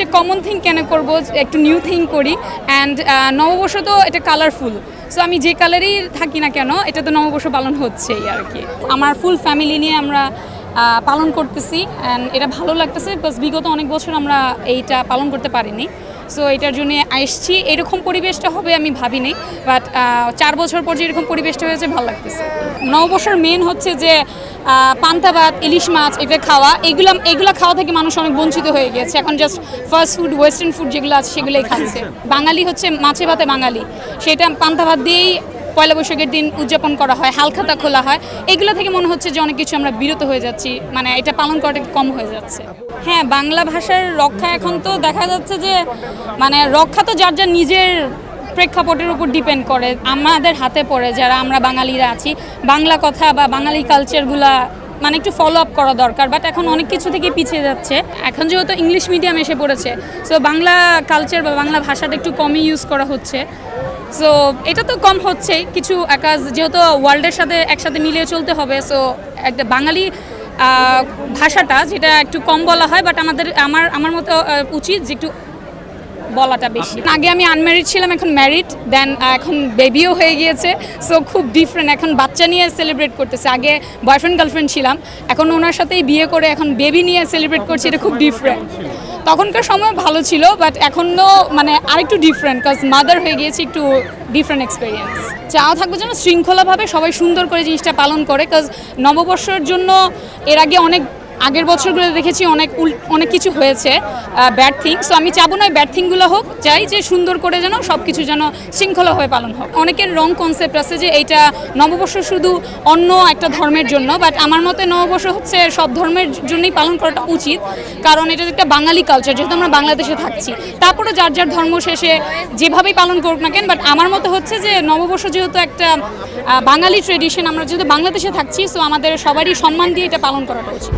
যে common thing কেন করব, একটু নিউ থিং করি অ্যান্ড নববর্ষ তো এটা কালারফুল সো আমি যে কালারেই থাকি না কেন, এটা তো নববর্ষ পালন হচ্ছেই আর কি। আমার ফুল ফ্যামিলি নিয়ে আমরা পালন করতেছি অ্যান্ড এটা ভালো লাগতেছে বিকজ বিগত অনেক বছর আমরা এইটা পালন করতে পারিনি। সো এটার জন্য আসছি। এরকম পরিবেশটা হবে আমি ভাবিনি বাট চার বছর পর যে এরকম পরিবেশটা হয়েছে ভালো লাগতেছে। নববর্ষের মেন হচ্ছে যে পান্তাভাত পান্তা ভাত ইলিশ মাছ এটা খাওয়া এগুলো এগুলো খাওয়া থেকে মানুষ অনেক বঞ্চিত হয়ে গেছে এখন just fast food western food যেগুলো আছে সেগুলোই খাচ্ছে। বাঙালি হচ্ছে মাছে ভাতে বাঙালি। সেটা পান্তা ভাত দিয়েই পয়লা বৈশাখের দিন উদযাপন করা হয়, হালখাতা খোলা হয়। এগুলো থেকে মনে হচ্ছে যে অনেক কিছু আমরা বিরত হয়ে যাচ্ছি মানে এটা পালন করাটা কম হয়ে যাচ্ছে। হ্যাঁ বাংলা ভাষার রক্ষা এখন তো দেখা যাচ্ছে যে মানে রক্ষা তো যার যার নিজের প্রেক্ষাপটের উপর ডিপেন্ড করে। আমাদের হাতে পড়ে যারা আমরা বাঙালিরা আছি, বাংলা কথা বা বাঙালি কালচারগুলা মানে একটু ফলো আপ করা দরকার বাট এখন অনেক কিছু থেকে পিছিয়ে যাচ্ছে। এখন যেহেতু ইংলিশ মিডিয়াম এসে পড়েছে সো বাংলা কালচার বা বাংলা ভাষাটা একটু কমই ইউজ করা হচ্ছে। সো এটা তো কম হচ্ছেই, কিছু কাজ যেহেতু ওয়ার্ল্ডের সাথে একসাথে মিলিয়ে চলতে হবে সো একটা বাঙালি ভাষাটা যেটা একটু কম বলা হয় বাট আমাদের, আমার আমার মতো উচিত যে একটু বলাটা বেশি। আগে আমি আনম্যারিড ছিলাম, এখন ম্যারিড দেন এখন বেবিও হয়ে গিয়েছে সো খুব ডিফারেন্ট এখন বাচ্চা নিয়ে সেলিব্রেট করতেছে। আগে বয়ফ্রেন্ড গার্লফ্রেন্ড ছিলাম, এখন ওনার সাথেই বিয়ে করে এখন বেবি নিয়ে সেলিব্রেট করছি, এটা খুব ডিফারেন্ট তখনকার সময় ভালো ছিল বাট এখনও মানে আরেকটু ডিফারেন্ট কাজ মাদার হয়ে গিয়েছি, একটু ডিফারেন্ট এক্সপিরিয়েন্স চাওয়া থাকবে যেন শৃঙ্খলাভাবে সবাই সুন্দর করে জিনিসটা পালন করে কাজ নববর্ষের জন্য এর আগে অনেক আগের বছরগুলো দেখেছি অনেক অনেক কিছু হয়েছে ব্যাড থিং সো আমি চাবো না ব্যাড থিংগুলো হোক চাই যে সুন্দর করে যেন সব কিছু যেন শৃঙ্খলা হয়ে পালন হোক। অনেকের রং কনসেপ্ট আছে যে এইটা নববর্ষ শুধু অন্য একটা ধর্মের জন্য বাট আমার মতে নববর্ষ হচ্ছে সব ধর্মের জন্যই পালন করাটা উচিত, কারণ এটা একটা বাঙালি কালচার যেহেতু আমরা বাংলাদেশে থাকছি। তারপরে যার যার ধর্ম শেষে যেভাবেই পালন করুক না কেন বাট আমার মতে হচ্ছে যে নববর্ষ যেহেতু একটা বাঙালি ট্রেডিশন আমরা যেহেতু বাংলাদেশে থাকছি সো আমাদের সবারই সম্মান দিয়ে এটা পালন করাটা উচিত।